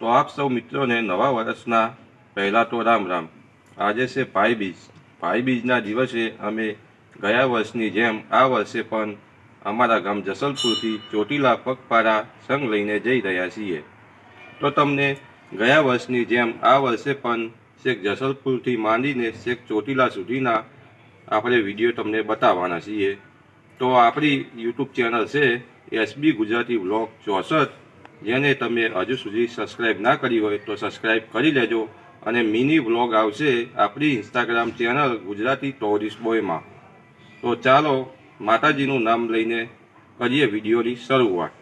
તો આપ સૌ મિત્રોને નવા વર્ષના પહેલાં તો રામ રામ. આજે છે ભાઈ બીજ. ભાઈ બીજના દિવસે અમે ગયા વર્ષની જેમ આ વર્ષે પણ અમારા ગામ જસલપુરથી ચોટીલા પગપાળા સંઘ લઈને જઈ રહ્યા છીએ. તો તમને ગયા વર્ષની જેમ આ વર્ષે પણ શેખ જસલપુરથી માંડીને શેખ ચોટીલા સુધીના આપણે વીડિયો તમને બતાવવાના છીએ. તો આપણી યુટ્યુબ ચેનલ છે એસબી ગુજરાતી બ્લોગ ચોસઠ. જેને તમે હજુ સુધી સબસ્ક્રાઈબ ના કરી હોય તો સબસ્ક્રાઈબ કરી લેજો અને મિની બ્લોગ આવશે આપણી ઇન્સ્ટાગ્રામ ચેનલ ગુજરાતી ટોરિસ્ટ બોયમાં તો ચાલો માતાજીનું નામ લઈને કરીએ વિડીયોની શરૂઆત.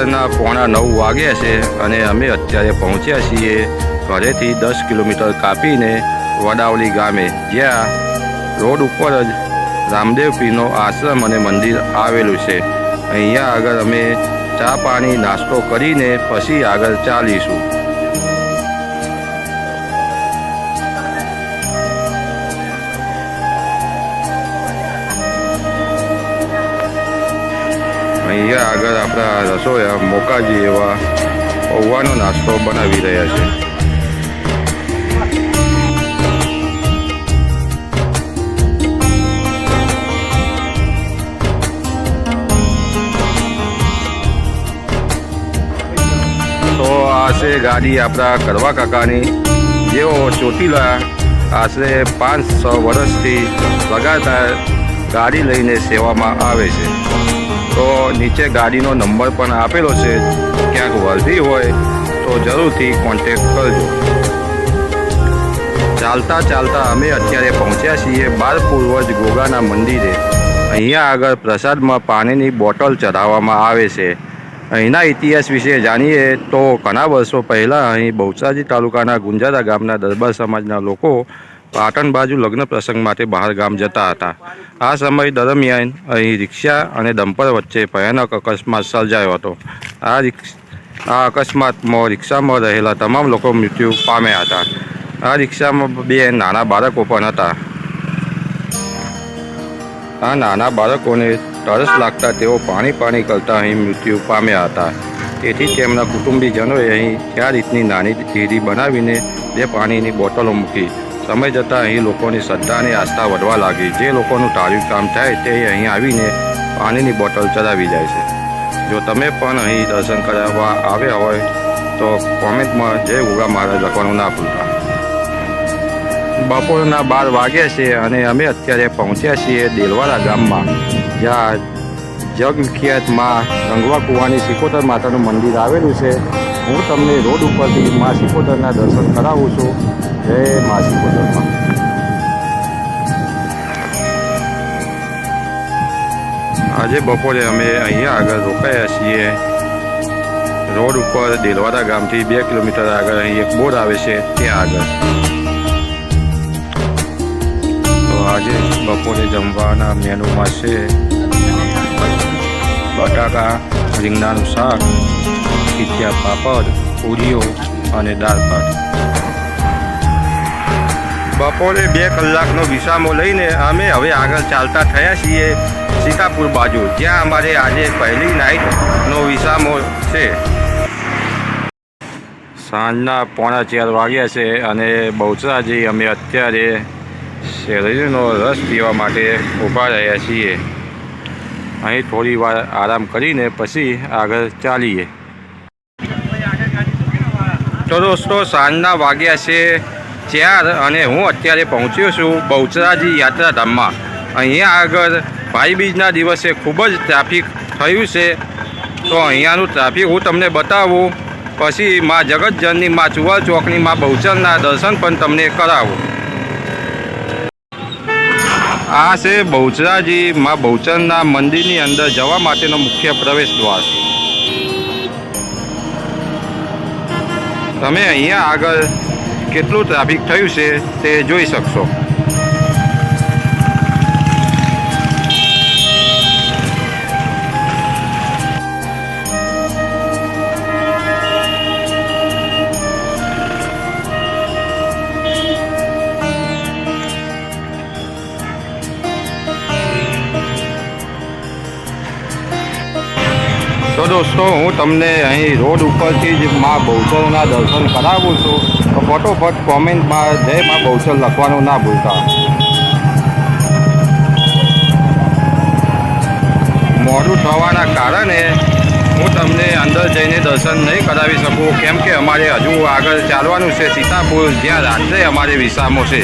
સવારના પોણા નવ વાગ્યા છે અને અમે અત્યારે પહોંચ્યા છીએ ઘરેથી દસ કિલોમીટર કાપીને વડાવલી ગામે, જ્યાં રોડ ઉપર જ રામદેવપીનો આશ્રમ અને મંદિર આવેલું છે. અહીંયા આગળ અમે ચા પાણી નાસ્તો કરીને પછી આગળ ચાલીશું. અહીંયા આગળ આપણા રસોયા મોકાજી એવા પૌવાનો નાસ્તો બનાવી રહ્યા છે. તો આ છે ગાડી આપણા કરવા કાકાની, જેઓ ચોટીલા આશરે પાંચ છ વર્ષથી લગાતાર ગાડી લઈને સેવામાં આવે છે. તો નીચે ગાડીનો નંબર પણ આપેલો છે. ક્યાંક વર્ધી હોય તો જરૂરથી કોન્ટેક્ટ કરજો. ચાલતા ચાલતા અમે અત્યારે પહોંચ્યા છીએ બાર પૂર્વજ ગોગાના મંદિરે. અહીંયા આગળ પ્રસાદમાં પાણીની બોટલ ચઢાવવામાં આવે છે. અહીંના ઇતિહાસ વિશે જાણીએ તો ઘણા વર્ષો પહેલાં અહીં બહુચરાજી તાલુકાના ગુંજારા ગામના દરબાર સમાજના લોકો પાટણ બાજુ લગ્ન પ્રસંગ માટે બહાર ગામ જતા હતા. આ સમય દરમિયાન અહીં રિક્ષા અને ડમ્પર વચ્ચે ભયાનક અકસ્માત સર્જાયો હતો. આ આ અકસ્માતમાં રિક્ષામાં રહેલા તમામ લોકો મૃત્યુ પામ્યા હતા. આ રિક્ષામાં બે નાના બાળકો પણ હતા. આ નાના બાળકોને તરસ લાગતા તેઓ પાણી પાણી કરતા અહીં મૃત્યુ પામ્યા હતા. તેથી તેમના કુટુંબીજનોએ અહીં આ રીતની નાની ઢેરી બનાવીને બે પાણીની બોટલો મૂકી સમય જતાં અહીં લોકોની શ્રદ્ધા અને આસ્થા વધવા લાગી. જે લોકોનું ધાર્મિક કામ થાય તે અહીં આવીને પાણીની બોટલ ચડાવી જાય છે. જો તમે પણ અહીં દર્શન કરાવવા આવ્યા હોય, તો કોમેન્ટમાં જય ઉગા મહારાજ લખવાનું ના ભૂલતા. બપોરના બાર વાગ્યા છે અને અમે અત્યારે પહોંચ્યા છીએ દેલવાડા ગામમાં, જ્યાં જગવિખ્યાતમાં ગંગવા કુવાની સિકોતર માતાનું મંદિર આવેલું છે. હું તમને રોડ ઉપરથી મા દર્શન કરાવું છું. જય મા આજે બપોરે અમે અહીંયા આગળ રોકાયા છીએ. રોડ ઉપર દેલવાડા ગામથી બે કિલોમીટર આગળ અહીં એક બોર્ડ આવે છે, ત્યાં આગળ. તો આજે બપોરે જમવાના મેનુમાં છે બટાકા, રીંગણાનું શાક ખીચિયા પાપડ, પૂરીઓ અને દાળ ભાત. બપોરે બે કલાકનો વિસામો લઈને અમે હવે આગળ ચાલતા થયા છીએ સીતાપુર બાજુ, જ્યાં અમારે આજે પહેલી નાઇટનો વિસામો છે. સાંજના પોણા ચાર વાગ્યા છે અને બહુચરાજી અમે અત્યારે શેરડીનો રસ પીવા માટે ઊભા રહ્યા છીએ. અહીં થોડી વાર આરામ કરીને પછી આગળ ચાલીએ. તો દોસ્તો, સાંજના વાગ્યા છે ચાર અને હું અત્યારે પહોંચ્યો છું બહુચરાજી યાત્રાધામમાં. અહીંયા આગળ ભાઈબીજના દિવસે ખૂબ જ ટ્રાફિક થયું છે. તો અહીંયાનું ટ્રાફિક હું તમને બતાવું, પછી મા જગતજનની, મા ચુવાલ ચોકની, મા બહુચરના દર્શન પણ તમને કરાવું. આ છે બહુચરાજી, મા બહુચરના મંદિરની અંદર જવા માટેનો મુખ્ય પ્રવેશ દ્વાર. તમે અહીંયા આગળ કેટલું ટ્રાફિક થયું છે તે જોઈ શકશો. દોસ્તો, હું તમને અહીં રોડ ઉપરથી જ મા બહુચલના દર્શન કરાવું છું. તો ફટોફટ કોમેન્ટમાં જય મા બહુચલ લખવાનું ના ભૂલતા. મોડું થવાના કારણે હું તમને અંદર જઈને દર્શન નહીં કરાવી શકું, કેમ કે અમારે હજુ આગળ ચાલવાનું છે સીતાપુર, જ્યાં રાત્રે અમારે વિસામો છે.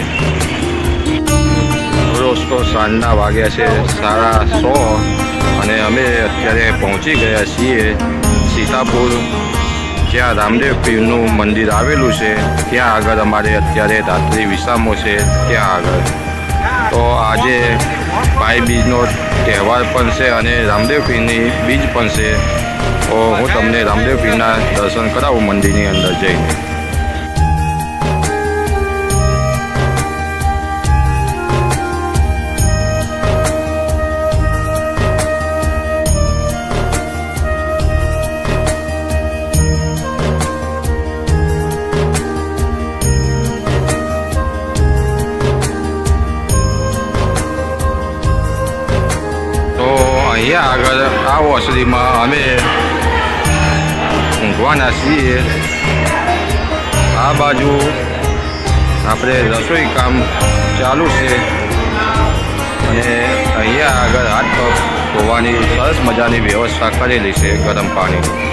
દોસ્તો, સાંજના વાગ્યા છે, સાડા સો. અને અમે અત્યારે પહોંચી ગયા છીએ સીતાપુર. જ્યાં રામદેવ પીરનું મંદિર આવેલું છે, ત્યાં આગળ અમારે અત્યારે રાત્રિ વિસામો છે, ત્યાં આગળ. તો આજે ભાઈ બીજનો તહેવાર પણ છે અને રામદેવ પીરની બીજ પણ છે. તો હું તમને રામદેવ પીરના દર્શન કરાવું મંદિરની અંદર જઈને. અહીંયા આગળ આ ઓસરીમાં અમે ઊંઘવાના છીએ આ બાજુ આપણે રસોઈ કામ ચાલુ છે અને અહીંયા આગળ હાથ પગ ધોવાની સરસ મજાની વ્યવસ્થા કરેલી છે ગરમ પાણીની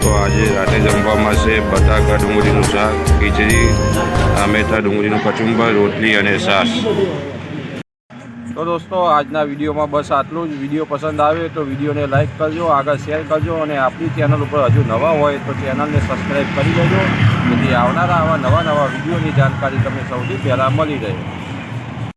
તો આજે રાતે જમવામાં છે બટાકા ડુંગળીનું શાક ખીચડી ટામેટા ડુંગળીનું કચુંબર રોટલી અને છાશ તો દોસ્તો, આજના વિડીયોમાં બસ આટલું જ. વીડિયો પસંદ આવે તો વિડીયોને લાઇક કરજો, આગળ શેર કરજો અને આપણી ચેનલ ઉપર હજુ નવા હોય તો ચેનલને સબસ્ક્રાઈબ કરી લેજો. જેથી આવનારા આવા નવા નવા વિડીયોની જાણકારી તમને સૌથી પહેલાં મળી રહે.